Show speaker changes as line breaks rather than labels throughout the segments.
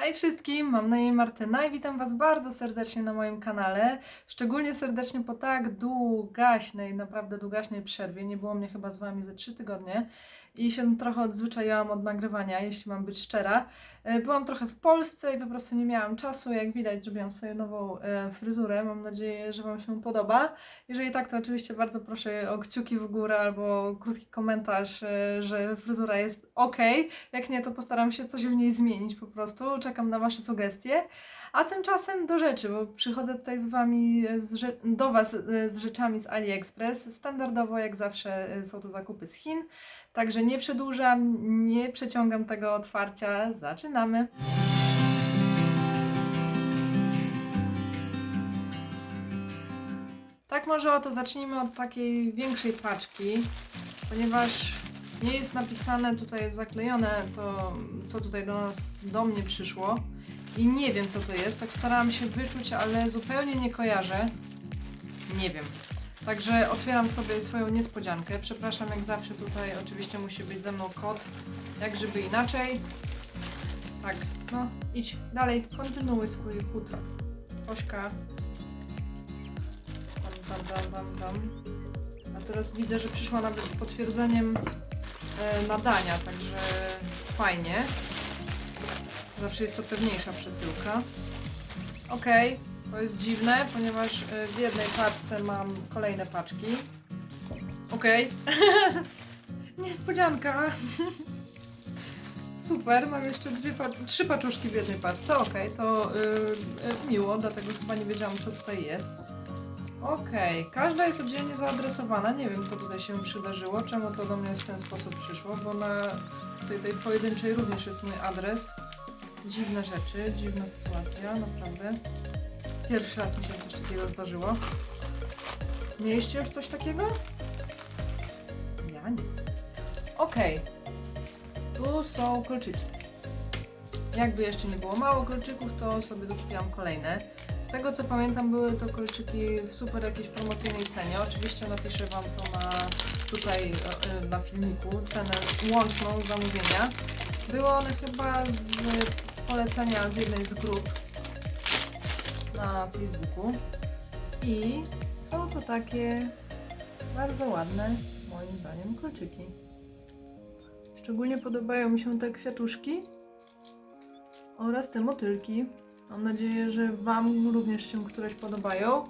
Hej wszystkim, mam na imię Martyna i witam Was bardzo serdecznie na moim kanale. Szczególnie serdecznie po tak długaśnej, naprawdę długaśnej przerwie. Nie było mnie chyba z Wami ze 3 tygodnie i się trochę odzwyczaiłam od nagrywania, jeśli mam być szczera. E, Byłam trochę w Polsce i po prostu nie miałam czasu. Jak widać, zrobiłam sobie nową e, fryzurę. Mam nadzieję, że Wam się podoba. Jeżeli tak, to oczywiście bardzo proszę o kciuki w górę albo krótki komentarz, e, że fryzura jest ok. Jak nie, to postaram się coś w niej zmienić po prostu. Czekam na Wasze sugestie. A tymczasem do rzeczy, bo przychodzę tutaj z Wami, z rze- do Was e, z rzeczami z AliExpress. Standardowo, jak zawsze, e, są to zakupy z Chin. Także nie przedłużam, nie przeciągam tego otwarcia. Zaczynamy. Tak może oto zacznijmy od takiej większej paczki, ponieważ nie jest napisane, tutaj jest zaklejone to, co tutaj do nas, do mnie przyszło i nie wiem co to jest, tak starałam się wyczuć, ale zupełnie nie kojarzę. Nie wiem. Także otwieram sobie swoją niespodziankę. Przepraszam, jak zawsze tutaj oczywiście musi być ze mną kot, jak żeby inaczej. Tak, no idź dalej, kontynuuj swój chód. Ośka. Tam, tam, tam, tam, tam. A teraz widzę, że przyszła nawet z potwierdzeniem e, nadania, także fajnie. Zawsze jest to pewniejsza przesyłka. Okej, to jest dziwne, ponieważ e, w jednej paczce mam kolejne paczki. Okej. Niespodzianka. Super, mam jeszcze dwie pac- trzy paczuszki w jednej paczce. Okej, to y, y, miło, dlatego chyba nie wiedziałam, co tutaj jest. Okej, każda jest oddzielnie zaadresowana. Nie wiem, co tutaj się przydarzyło, czemu to do mnie w ten sposób przyszło, bo na tej, tej pojedynczej również jest mój adres. Dziwne rzeczy, dziwna sytuacja, naprawdę. Pierwszy raz mi się coś takiego zdarzyło. Mieliście już coś takiego? Ja nie. Okej. Tu są kolczyki. Jakby jeszcze nie było mało kolczyków, to sobie dokupiłam kolejne. Z tego co pamiętam, były to kolczyki w super jakiejś promocyjnej cenie. Oczywiście napiszę Wam to na, tutaj e, e, na filmiku, cenę łączną zamówienia. Były one chyba z polecenia z jednej z grup na Facebooku. I są to takie bardzo ładne, moim zdaniem, kolczyki. Szczególnie podobają mi się te kwiatuszki oraz te motylki. Mam nadzieję, że Wam również się któreś podobają.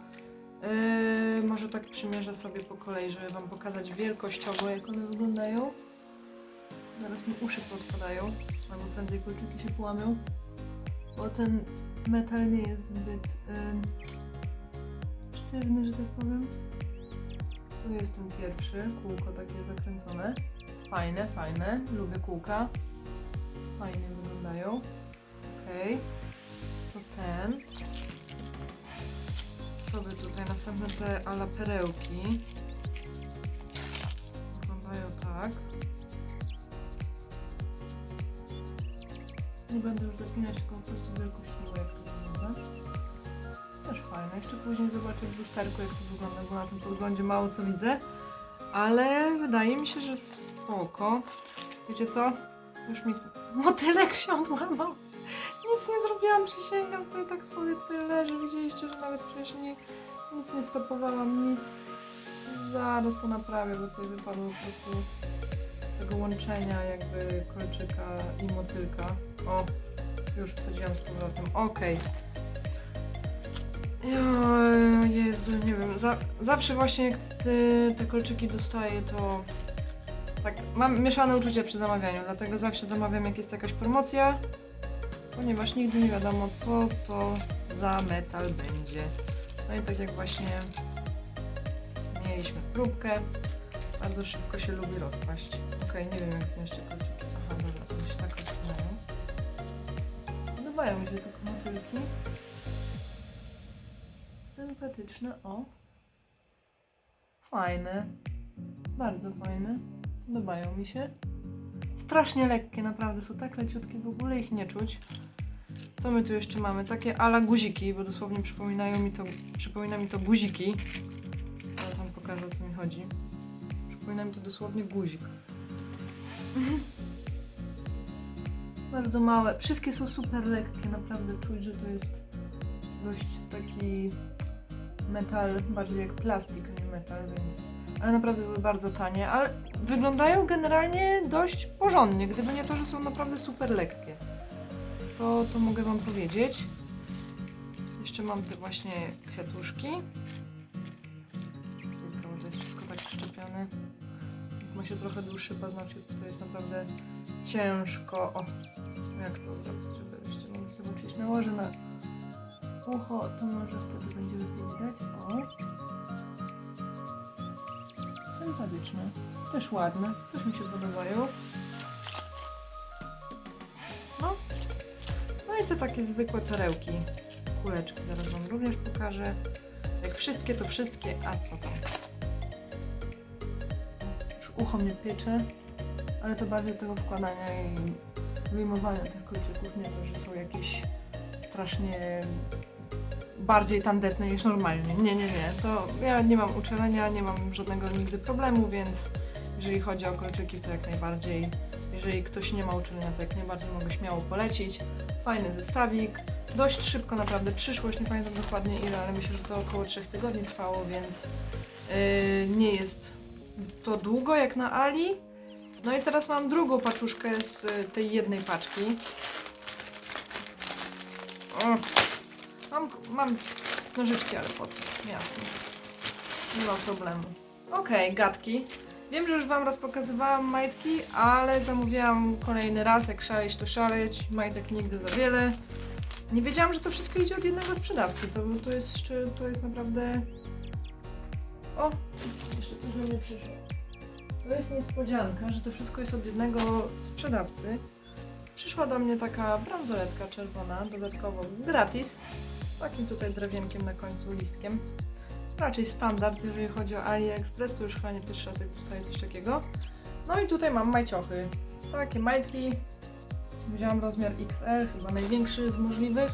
Yy, może tak przymierzę sobie po kolei, żeby Wam pokazać wielkościowo, jak one wyglądają. Zaraz mi uszy podpadają, albo prędzej kolczyki się połamią, bo ten metal nie jest zbyt yy, sztywny, że tak powiem. Tu jest ten pierwszy, kółko takie zakręcone. Fajne, fajne, lubię kółka. Fajnie wyglądają. Okej. To ten. Sobie tutaj następne te ala perełki. Wyglądają tak. Nie będę już zapinać, tylko po prostu wielkościowo jak to wygląda. Też fajne. Jeszcze później zobaczę w lusterku jak to wygląda, bo na tym podglądzie mało co widzę. Ale wydaje mi się, że spoko. Wiecie co? Już mi motylek się łamał. Nic nie zrobiłam, przysięgam sobie, tak sobie tutaj leży. Widzieliście, że nawet przecież nie, nic nie stopowałam, nic. Zaraz to naprawię, bo tutaj wypadło po prostu tego łączenia jakby kolczyka i motylka. O, już wsadziłam z powrotem. Okej. Jezu, nie wiem. Za, zawsze właśnie jak te, te kolczyki dostaję, to tak mam mieszane uczucia przy zamawianiu, dlatego zawsze zamawiam jak jest jakaś promocja, ponieważ nigdy nie wiadomo co to za metal będzie. No i tak jak właśnie mieliśmy próbkę, bardzo szybko się lubi rozpaść. Okej, nie wiem jak są jeszcze kolczyki. Aha, dobra, to się tak rozpinają. Podobają mi się te motylki. Sympatyczne, o. Fajne. Bardzo fajne. Podobają mi się. Strasznie lekkie, naprawdę. Są tak leciutkie, w ogóle ich nie czuć. Co my tu jeszcze mamy? Takie ala guziki, bo dosłownie przypominają mi to, przypomina mi to guziki. Ja wam pokażę o co mi chodzi. Przypomina mi to dosłownie guzik. Bardzo małe. Wszystkie są super lekkie, naprawdę czuć, że to jest dość taki metal, bardziej jak plastik, a nie metal, więc... Ale naprawdę były bardzo tanie, ale wyglądają generalnie dość porządnie, gdyby nie to, że są naprawdę super lekkie. To, to mogę Wam powiedzieć. Jeszcze mam te właśnie kwiatuszki. Tylko, to jest wszystko tak przyczepione. Ma się trochę dłuższy paznokcie, to, to jest naprawdę ciężko. O, jak to zrobić, żeby jeszcze mogli zobaczyć. Nałożę na ucho, to może wtedy będzie lepiej widać. O. Sympatyczne. Też ładne. Też mi się podobają. No. No i te takie zwykłe perełki. Kuleczki zaraz Wam również pokażę. Jak wszystkie, to wszystkie. A co tam? Ucho mnie piecze, ale to bardziej tego wkładania i wyjmowania tych kluczyków, nie to, że są jakieś strasznie bardziej tandetne niż normalnie. Nie, nie, nie. To ja nie mam uczulenia, nie mam żadnego nigdy problemu, więc jeżeli chodzi o kolczyki, to jak najbardziej. Jeżeli ktoś nie ma uczulenia, to jak najbardziej mogę śmiało polecić. Fajny zestawik. Dość szybko naprawdę przyszłość, nie pamiętam dokładnie ile, ale myślę, że to około 3 tygodni trwało, więc yy, nie jest to długo jak na Ali. No i teraz mam drugą paczuszkę z y, tej jednej paczki. Mam, mam nożyczki, ale po co? Jasne. Nie ma problemu. Okej, gadki. Wiem, że już Wam raz pokazywałam majtki, ale zamówiłam kolejny raz, jak szaleć to szaleć. Majtek nigdy za wiele. Nie wiedziałam, że to wszystko idzie od jednego sprzedawcy. To, to, jest, to jest naprawdę... O, jeszcze do mnie przyszło. To jest niespodzianka, że to wszystko jest od jednego sprzedawcy. Przyszła do mnie taka bransoletka czerwona, dodatkowo gratis, z takim tutaj drewienkiem na końcu, listkiem. Raczej standard, jeżeli chodzi o AliExpress, to już chyba nie pierwszy raz dostaję coś takiego. No i tutaj mam majciochy. Takie majtki. Wziąłam rozmiar XL, chyba największy z możliwych.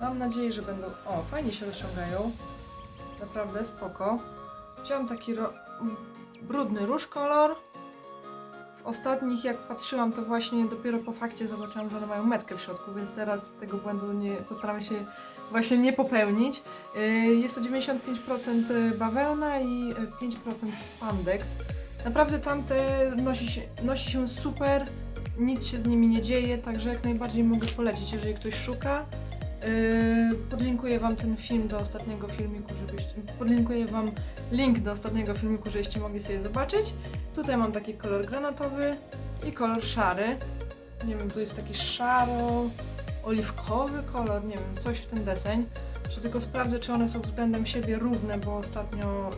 Mam nadzieję, że będą... O, fajnie się rozciągają. Naprawdę spoko. Wziąłam taki brudny róż kolor. W ostatnich, jak patrzyłam, to właśnie dopiero po fakcie zobaczyłam, że one mają metkę w środku, więc teraz tego błędu nie postaram się właśnie nie popełnić. Yy, Jest to 95% bawełna i yy, 5% spandex. Naprawdę tamte nosi się, nosi się super, nic się z nimi nie dzieje, także jak najbardziej mogę polecić, jeżeli ktoś szuka. Yy, Podlinkuję Wam ten film do ostatniego filmiku, żebyście... Podlinkuję Wam link do ostatniego filmiku, żebyście mogli sobie zobaczyć. Tutaj mam taki kolor granatowy i kolor szary. Nie wiem, tu jest taki szaro-oliwkowy kolor, nie wiem, coś w ten deseń. Czy tylko sprawdzę, czy one są względem siebie równe, bo ostatnio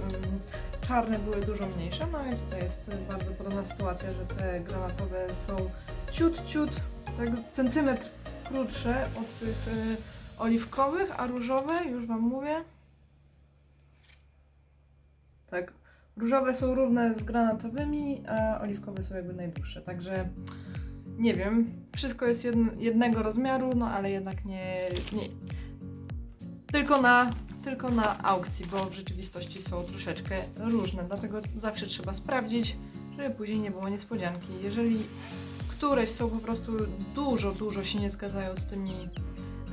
czarne były dużo mniejsze. No i tutaj jest bardzo podobna sytuacja, że te granatowe są ciut, ciut, tak centymetr krótsze od tych y, oliwkowych, a różowe, już Wam mówię. Tak, różowe są równe z granatowymi, a oliwkowe są jakby najdłuższe, także nie wiem, wszystko jest jedn- jednego rozmiaru, no ale jednak nie, nie tylko na, tylko na aukcji, bo w rzeczywistości są troszeczkę różne, dlatego zawsze trzeba sprawdzić, żeby później nie było niespodzianki. Jeżeli któreś są po prostu dużo, dużo się nie zgadzają z tymi,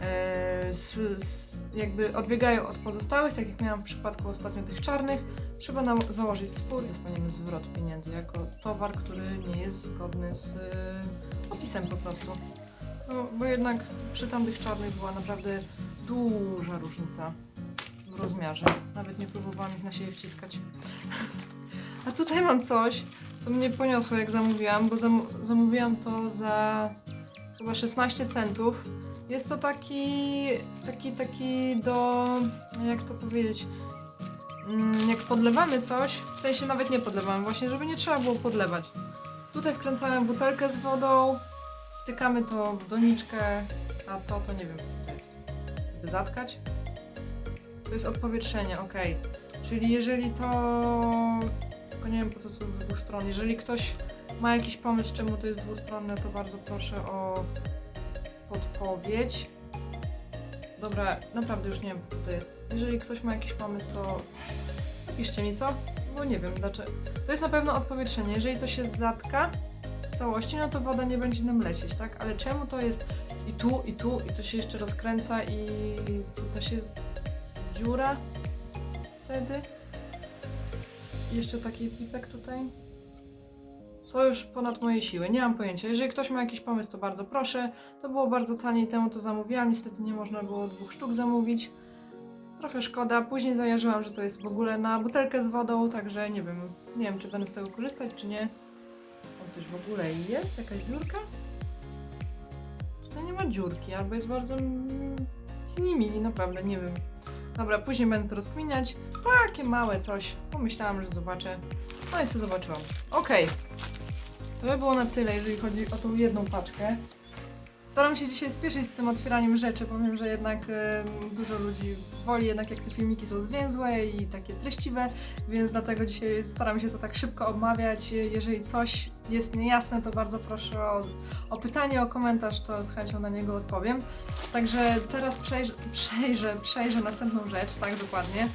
e, z, z, jakby odbiegają od pozostałych, tak jak miałam w przypadku ostatnio tych czarnych, trzeba nam założyć spór dostaniemy zwrot pieniędzy jako towar, który nie jest zgodny z e, opisem po prostu. No, bo jednak przy tamtych czarnych była naprawdę duża różnica w rozmiarze. Nawet nie próbowałam ich na siebie wciskać. A tutaj mam coś, co mnie poniosło jak zamówiłam, bo zam zamówiłam to za chyba 16 centów. Jest to taki, taki, taki do, jak to powiedzieć, Mm, jak podlewamy coś, w sensie nawet nie podlewamy, właśnie żeby nie trzeba było podlewać. Tutaj wkręcamy butelkę z wodą, wtykamy to w doniczkę, a to, to nie wiem, co. Żeby zatkać. To jest odpowietrzenie, ok. Czyli jeżeli to... Wiem po co to dwóch stron. Jeżeli ktoś ma jakiś pomysł, czemu to jest dwustronne, to bardzo proszę o podpowiedź. Dobra, naprawdę już nie wiem co to jest. Jeżeli ktoś ma jakiś pomysł, to napiszcie mi co, bo nie wiem dlaczego. To jest na pewno odpowietrzenie. Jeżeli to się zatka, całości, no to woda nie będzie nam lecieć, tak? Ale czemu to jest i tu, i tu, i to się jeszcze rozkręca i też jest dziura wtedy? Jeszcze taki pipek tutaj. To już ponad moje siły, nie mam pojęcia. Jeżeli ktoś ma jakiś pomysł, to bardzo proszę. To było bardzo tanie temu to zamówiłam. Niestety nie można było dwóch sztuk zamówić. Trochę szkoda. Później zajarzyłam, że to jest w ogóle na butelkę z wodą, także nie wiem, nie wiem czy będę z tego korzystać, czy nie. O, coś w ogóle jest? Jakaś dziurka? Tutaj nie ma dziurki, albo jest bardzo mm, mini, naprawdę, nie wiem. Dobra, później będę to rozkminiać. Takie małe coś. Pomyślałam, że zobaczę. No i co zobaczyłam. Okej. To by było na tyle, jeżeli chodzi o tą jedną paczkę. Staram się dzisiaj spieszyć z tym otwieraniem rzeczy, bo wiem, że jednak e, dużo ludzi woli jednak jak te filmiki są zwięzłe i takie treściwe, więc dlatego dzisiaj staram się to tak szybko omawiać. Jeżeli coś jest niejasne, to bardzo proszę o, o pytanie, o komentarz, to z chęcią na niego odpowiem. Także teraz przejrzę, przejrzę, przejrzę następną rzecz, tak dokładnie.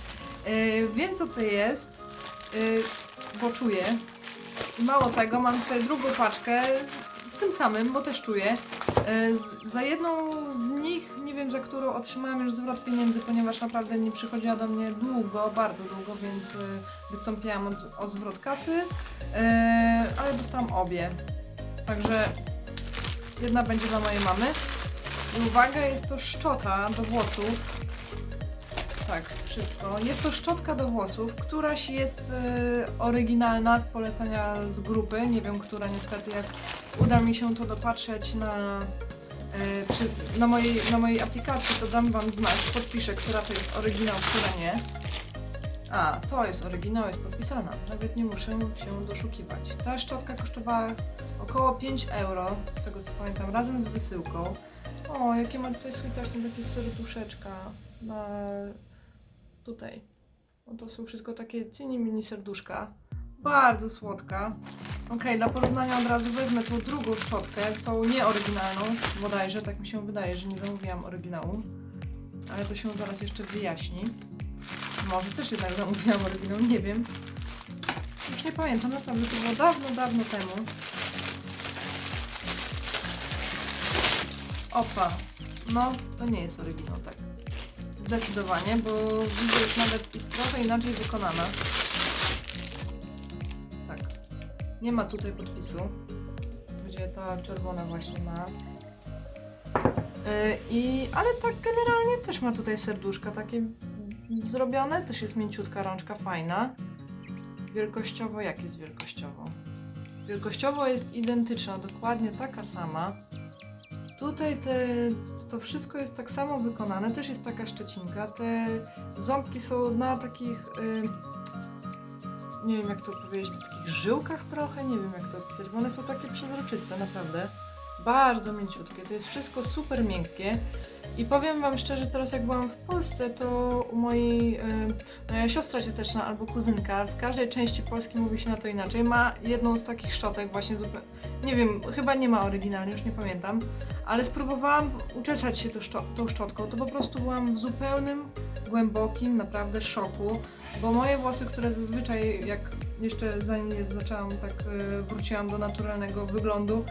Yy, wiem co to jest, yy, bo czuję. Mało tego, mam tutaj drugą paczkę tym samym, bo też czuję. Yy, za jedną z nich, nie wiem za którą, otrzymałam już zwrot pieniędzy, ponieważ naprawdę nie przychodziła do mnie długo, bardzo długo, więc yy, wystąpiłam o, o zwrot kasy, yy, ale dostałam obie. Także jedna będzie dla mojej mamy. I uwaga, jest to szczota do włosów. Tak, wszystko. Jest to szczotka do włosów, któraś jest e, oryginalna z polecenia z grupy. Nie wiem, która niestety, jak uda mi się to dopatrzeć na, e, przy, na, mojej, na mojej aplikacji, to dam Wam znać, podpiszę, która to jest oryginał, która nie. A, to jest oryginał, jest podpisana. Nawet nie muszę się doszukiwać. Ta szczotka kosztowała około 5 euro, z tego co pamiętam, razem z wysyłką. O, jakie ma tutaj słitośne takie serduszeczka na tutaj. To są wszystko takie mini serduszka. Bardzo słodka. Okej, dla porównania od razu wezmę tą drugą szczotkę, tą nieoryginalną, bodajże, tak mi się wydaje, że nie zamówiłam oryginału. Ale to się zaraz jeszcze wyjaśni. Może też jednak zamówiłam oryginał, nie wiem. Już nie pamiętam, naprawdę to było dawno, dawno temu. Opa, no to nie jest oryginał, tak. Zdecydowanie, bo widzę już nawet jest trochę inaczej wykonana. Nie ma tutaj podpisu, gdzie ta czerwona właśnie ma. Yy, I, ale tak generalnie też ma tutaj serduszka takie zrobione, też jest mięciutka rączka, fajna. Wielkościowo, jak jest wielkościowo? Wielkościowo jest identyczna, dokładnie taka sama. Tutaj te, to wszystko jest tak samo wykonane, też jest taka szczecinka. Te ząbki są na takich, y, nie wiem jak to powiedzieć, żyłkach trochę, nie wiem jak to opisać, bo one są takie przezroczyste, naprawdę. Bardzo mięciutkie, to jest wszystko super miękkie. I powiem Wam szczerze, teraz jak byłam w Polsce, to u mojej, y, moja siostra cioteczna albo kuzynka, w każdej części Polski mówi się na to inaczej, ma jedną z takich szczotek właśnie zupełnie, nie wiem, chyba nie ma oryginalnie, już nie pamiętam, ale spróbowałam uczesać się tą, szczo- tą szczotką, to po prostu byłam w zupełnym, głębokim, naprawdę szoku, bo moje włosy, które zazwyczaj, jak jeszcze zanim je zaczęłam, tak y, wróciłam do naturalnego wyglądu,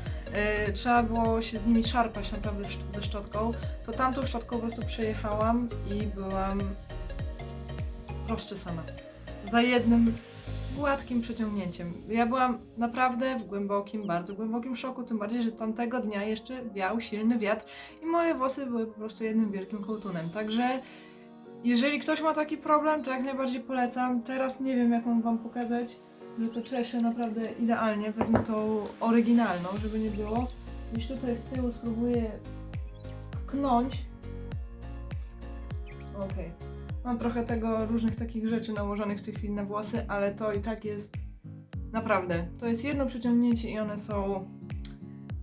y, trzeba było się z nimi szarpać naprawdę ze szczotką, to tamtą szczotką po prostu przejechałam i byłam rozczesana. Za jednym gładkim przeciągnięciem. Ja byłam naprawdę w głębokim, bardzo głębokim szoku, tym bardziej, że tamtego dnia jeszcze wiał silny wiatr i moje włosy były po prostu jednym wielkim kołtunem. Także jeżeli ktoś ma taki problem, to jak najbardziej polecam. Teraz nie wiem, jak mam Wam pokazać, że to czesze naprawdę idealnie. Wezmę tą oryginalną, żeby nie było. Gdzieś tutaj z tyłu spróbuję knąć. Okej. Mam trochę tego, różnych takich rzeczy nałożonych w tej chwili na włosy, ale to i tak jest naprawdę. To jest jedno przeciągnięcie i one są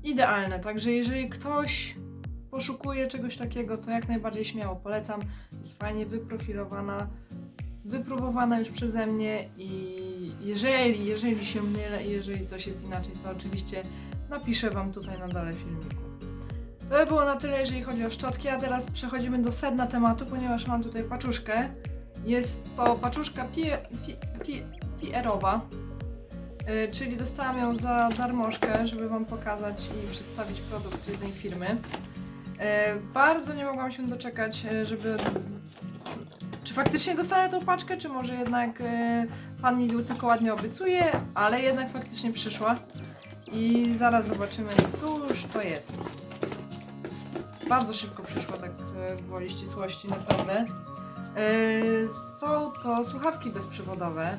idealne. Także jeżeli ktoś poszukuje czegoś takiego, to jak najbardziej śmiało polecam. Fajnie wyprofilowana, wypróbowana już przeze mnie i jeżeli, jeżeli się mylę jeżeli coś jest inaczej, to oczywiście napiszę Wam tutaj na dole filmiku. To by było na tyle, jeżeli chodzi o szczotki, a teraz przechodzimy do sedna tematu, ponieważ mam tutaj paczuszkę. Jest to paczuszka pi, pi, pi, PR-owa. y, czyli dostałam ją za darmożkę, żeby Wam pokazać i przedstawić produkt jednej firmy. Y, Bardzo nie mogłam się doczekać, y, żeby... Czy faktycznie dostanę tą paczkę, czy może jednak y, Pan Lidl tylko ładnie obiecuje, ale jednak faktycznie przyszła. I zaraz zobaczymy, cóż to jest. Bardzo szybko przyszła, tak e, gwoli ścisłości, naprawdę. E, Są to słuchawki bezprzewodowe,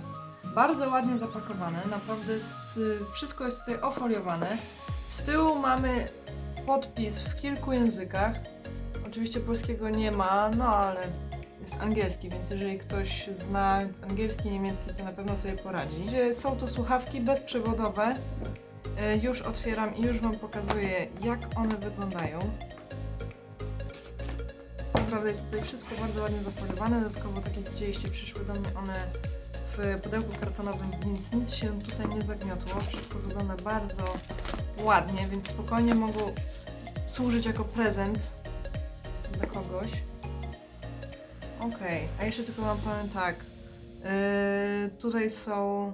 bardzo ładnie zapakowane, naprawdę s- wszystko jest tutaj ofoliowane. Z tyłu mamy podpis w kilku językach. Oczywiście polskiego nie ma, no ale jest angielski, więc jeżeli ktoś zna angielski, niemiecki, to na pewno sobie poradzi. Są to słuchawki bezprzewodowe. E, Już otwieram i już Wam pokazuję, jak one wyglądają. Naprawdę jest tutaj wszystko bardzo ładnie zafoliowane. Dodatkowo, tak jak widzieliście, przyszły do mnie one w pudełku kartonowym, więc nic się tutaj nie zagniotło. Wszystko wygląda bardzo ładnie, więc spokojnie mogą służyć jako prezent dla kogoś. Okej, a jeszcze tylko Wam powiem tak. Yy, tutaj są.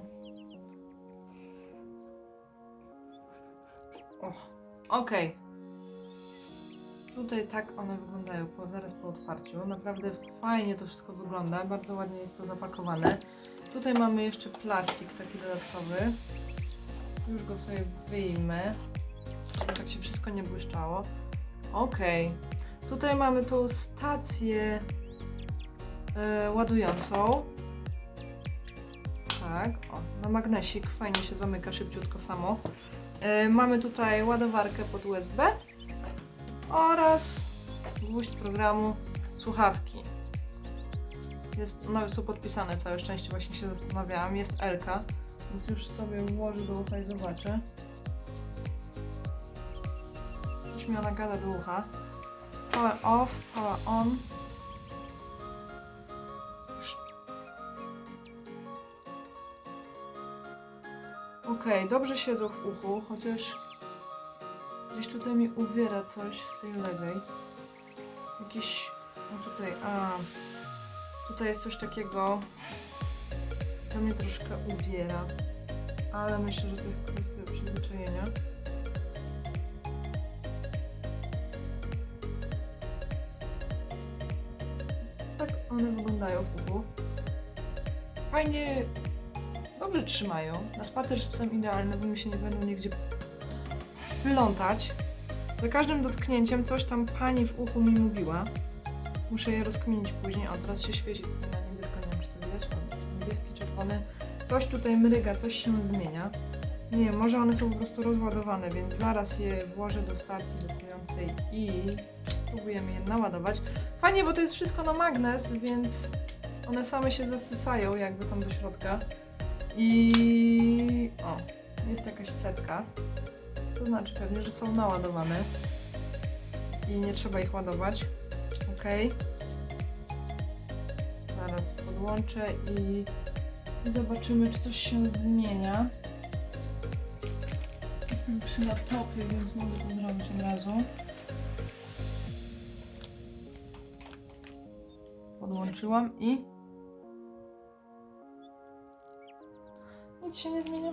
O, okej. Tutaj tak one wyglądają po, zaraz po otwarciu. Naprawdę fajnie to wszystko wygląda, bardzo ładnie jest to zapakowane. Tutaj mamy jeszcze plastik taki dodatkowy. Już go sobie wyjmę, żeby tak się wszystko nie błyszczało. Okej. Tutaj mamy tą stację e, ładującą. Tak, o, na magnesik, fajnie się zamyka szybciutko samo. E, mamy tutaj ładowarkę pod USB oraz gwóźdź programu słuchawki. Jest, nawet są podpisane, całe szczęście właśnie się zastanawiałam. Jest Elka, więc już sobie włożę do ucha i zobaczę. Coś mi ona gada do ucha. Power off, power on. Okej, dobrze siedzą w uchu, chociaż gdzieś tutaj mi uwiera coś w tej lewej. Jakiś, no tutaj, a tutaj jest coś takiego, to mnie troszkę uwiera, ale myślę, że to jest kwestia przyzwyczajenia. Tak one wyglądają w uchu. Fajnie, dobrze trzymają. Na spacer z psem idealny, bo mi się nie będą nigdzie plątać. Za każdym dotknięciem coś tam pani w uchu mi mówiła. Muszę je rozkminić później. O, teraz się świeci na niebiesko, nie wiem czy to widać. Niebieski, czerwony. Coś tutaj mryga, coś się zmienia. Nie może one są po prostu rozładowane, więc zaraz je włożę do stacji dokującej i spróbujemy je naładować. Fajnie, bo to jest wszystko na magnes, więc one same się zasysają jakby tam do środka. I o, jest jakaś setka. To znaczy pewnie, że są naładowane i nie trzeba ich ładować. Ok. Zaraz podłączę i zobaczymy, czy coś się zmienia. Jestem przy laptopie, więc mogę to zrobić od razu. Podłączyłam i nic się nie zmienia.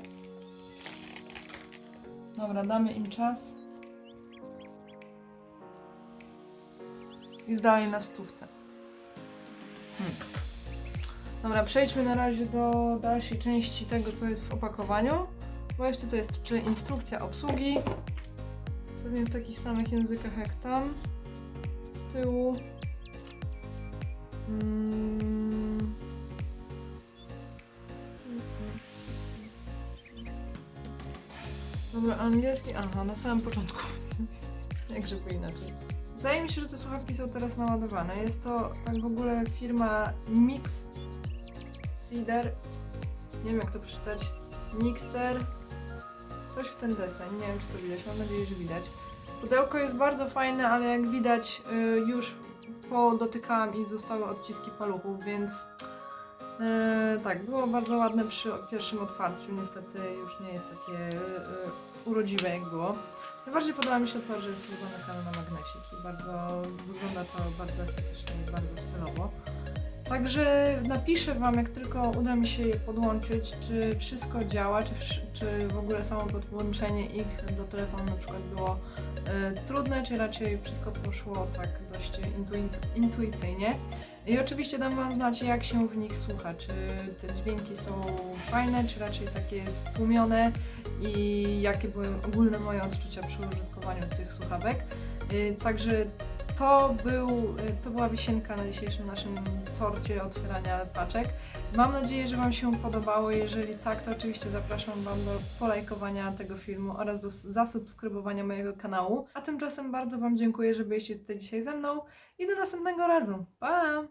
Dobra, damy im czas. Jest dalej na stówce. Hmm. Dobra, przejdźmy na razie do dalszej części tego, co jest w opakowaniu. Bo jeszcze to jest czy instrukcja obsługi. Pewnie w takich samych językach jak tam. Z tyłu. Mm. Angielski. Aha, na samym początku. Jakże by inaczej. Wydaje mi się, że te słuchawki są teraz naładowane. Jest to tak w ogóle firma Mix Cedar. Nie wiem jak to przeczytać. Mixter. Coś w ten deseń. Nie wiem czy to widać. Mam nadzieję, że widać. Pudełko jest bardzo fajne, ale jak widać y, już podotykałam i zostały odciski paluchów, więc y, tak, było bardzo ładne przy pierwszym otwarciu. Niestety już nie jest takie y, y, urodziwe jak było. Najbardziej podoba mi się to, że jest zrobione samo na magnesik i bardzo wygląda to bardzo estetycznie i bardzo stylowo. Także napiszę Wam, jak tylko uda mi się je podłączyć, czy wszystko działa, czy, czy w ogóle samo podłączenie ich do telefonu na przykład było e, trudne, czy raczej wszystko poszło tak dość intuic- intuicyjnie. I oczywiście dam Wam znać, jak się w nich słucha, czy te dźwięki są fajne, czy raczej takie stłumione i jakie były ogólne moje odczucia przy użytkowaniu tych słuchawek. Y, Także to, był, y, to była wisienka na dzisiejszym naszym torcie otwierania paczek. Mam nadzieję, że Wam się podobało. Jeżeli tak, to oczywiście zapraszam Wam do polajkowania tego filmu oraz do zasubskrybowania mojego kanału. A tymczasem bardzo Wam dziękuję, że byliście tutaj dzisiaj ze mną i do następnego razu. Pa!